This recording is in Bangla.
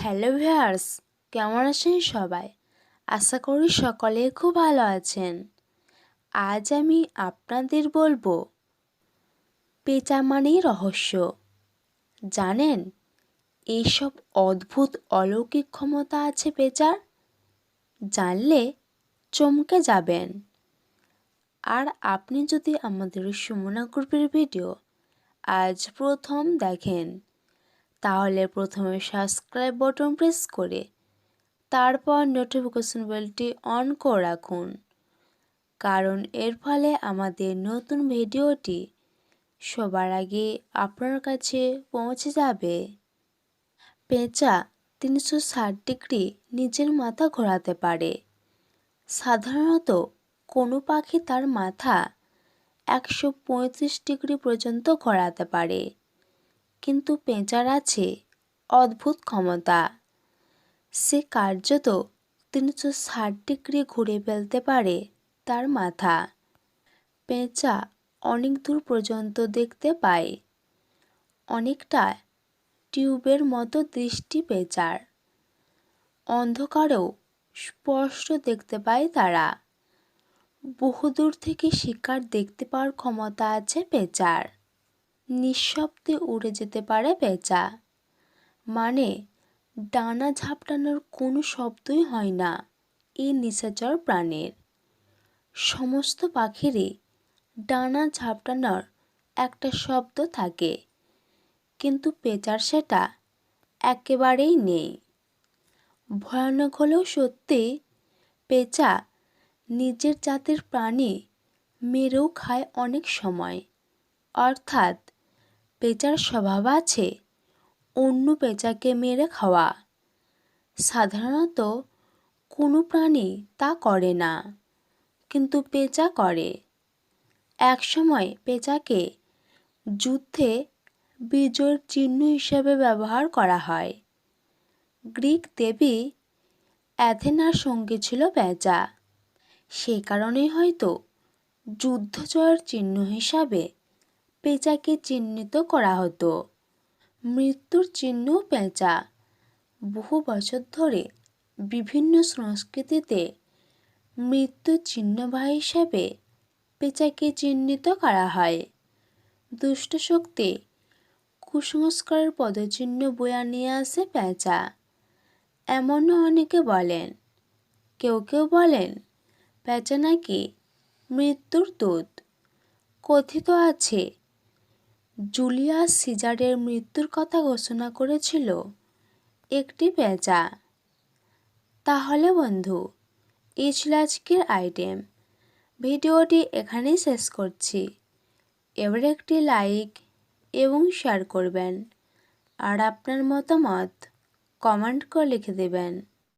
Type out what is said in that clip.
হ্যালো ভিউয়ার্স, কেমন আছেন সবাই? আশা করি সকলে খুব ভালো আছেন। আজ আমি আপনাদের বলব পেঁচা মানেই রহস্য। জানেন এইসব অদ্ভুত অলৌকিক ক্ষমতা আছে পেঁচার? জানলে চমকে যাবেন। আর আপনি যদি আমাদের সুমনা গ্রুপের ভিডিও আজ প্রথম দেখেন তাহলে প্রথমে সাবস্ক্রাইব বটন প্রেস করে তারপর নোটিফিকেশন বেলটি অন করে রাখুন। কারণ এর ফলে আমাদের নতুন ভিডিওটি সবার আগে আপনার কাছে পৌঁছে যাবে। পেঁচা তিনশো ষাট ডিগ্রি নিজের মাথা ঘোরাতে পারে। সাধারণত কোনো পাখি তার মাথা একশো পঁয়ত্রিশ ডিগ্রি পর্যন্ত ঘোরাতে পারে। কিন্তু পেঁচার আছে অদ্ভুত ক্ষমতা। সে কার্যত তিনশো ষাট ডিগ্রি ঘুরে ফেলতে পারে তার মাথা। পেঁচা অনেক দূর পর্যন্ত দেখতে পায়। অনেকটা টিউবের মতো দৃষ্টি পেঁচার। অন্ধকারেও স্পষ্ট দেখতে পায় তারা। বহুদূর থেকে শিকার দেখতে পাওয়ার ক্ষমতা আছে পেঁচার। নিঃশব্দে উড়ে যেতে পারে পেঁচা মানে ডানা ঝাপটানোর কোনো শব্দই হয় না এই নিশাচর প্রাণের। সমস্ত পাখিরই ডানা ঝাপটানোর একটা শব্দ থাকে, কিন্তু পেঁচার সেটা একেবারেই নেই। ভয়ানক হলেও সত্যি পেঁচা নিজের জাতের প্রাণী মেরেও খায় অনেক সময়। অর্থাৎ পেঁচার স্বভাব আছে। অন্য পেঁচাকে মেরে খাওয়া। সাধারণত কোনো প্রাণী তা করে না, কিন্তু পেঁচা করে। একসময় পেঁচাকে যুদ্ধে বিজয়ের চিহ্ন হিসেবে ব্যবহার করা হয়। গ্রিক দেবী অ্যাথেনার সঙ্গে ছিল পেঁচা। সেই কারণেই হয়তো যুদ্ধ জয়ের চিহ্ন হিসাবে পেঁচাকে চিহ্নিত করা হতো। মৃত্যুর চিহ্ন পেঁচা। বহু বছর ধরে বিভিন্ন সংস্কৃতিতে মৃত্যু চিহ্নবাহী হিসাবে পেঁচাকে চিহ্নিত করা হয়। দুষ্ট শক্তি কুসংস্কারের পদচিহ্ন বয়া নিয়ে আসে পেঁচা। এমনও অনেকে বলেন, কেউ কেউ বলেন, পেঁচা নাকি মৃত্যুর দূত। কথিত আছে জুলিয়াস সিজারের মৃত্যুর কথা ঘোষণা করেছিল। একটি পেঁচা। তাহলে বন্ধু এই ছিল আজকের আইটেম। ভিডিওটি এখানেই শেষ করছি। এবার একটি লাইক এবং শেয়ার করবেন। আর আপনার মতামত কমেন্ট করে লিখে দেবেন।